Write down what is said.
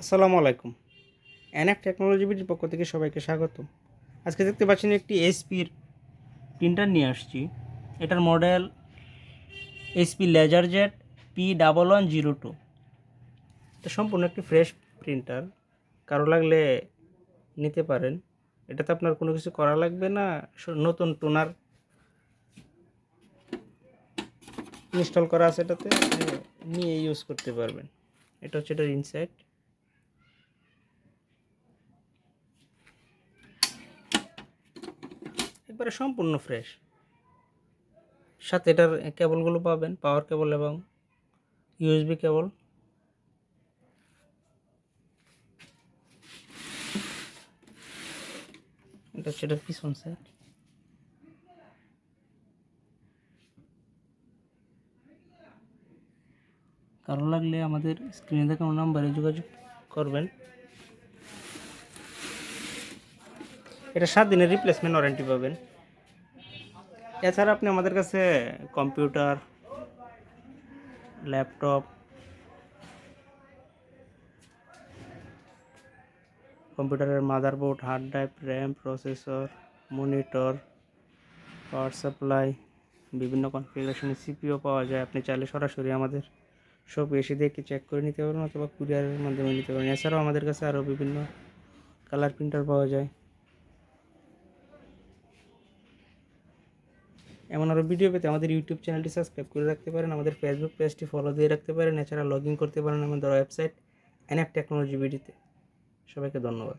আসসালামু আলাইকুম। NF technology বিটির পক্ষ থেকে সবাইকে স্বাগত। আজকে দেখতে পাচ্ছেন একটি এসপির প্রিন্টার নিয়ে আসছি। এটার model SP laser jet P double one zero two এটা সম্পূর্ণ একটি ফ্রেশ প্রিন্টার। কারও লাগলে নিতে পারেন। এটাতে আপনার কোনো কিছু করা লাগবে না। নতুন টোনার ইনস্টল করা আছে এটাতে। নিয়ে ইউজ করতে পারবেন। এটা হচ্ছে এটার ইনসাইড একবারে সম্পূর্ণ ফ্রেশ সাথে এটার কেবলগুলো পাবেন পাওয়ার কেবল এবং ইউএসবি কেবল এটা হচ্ছে এটার পিছন সাইড কারও লাগলে আমাদের স্ক্রিনে দেখানো নাম্বারে যোগাযোগ করবেন। এটা সাত দিনের রিপ্লেসমেন্ট ওয়ারেন্টি পাবেন। এছাড়া আপনি আমাদের কাছে কম্পিউটার, ল্যাপটপ, কম্পিউটারের motherboard, hard drive, RAM, processor, monitor, power supply, বিভিন্ন কনফিগারেশনের সিপিও পাওয়া যায়। আপনি চাইলে সরাসরি আমাদের সব এসে দেখে চেক করে নিতে পারেন অথবা কুরিয়ারের মাধ্যমে নিতে পারেন এছাড়াও আমাদের কাছে আরও বিভিন্ন কালার প্রিন্টার পাওয়া যায়। এমন আরও ভিডিও পেতে আমাদের ইউটিউব চ্যানেলটি সাবস্ক্রাইব করে রাখতে পারেন, আমাদের ফেসবুক পেজটি ফলো দিয়ে রাখতে পারেন, এছাড়া লগ ইন করতে পারেন আমাদের ওয়েবসাইট এনএফ টেকনোলজি ভিডিতে সবাইকে ধন্যবাদ।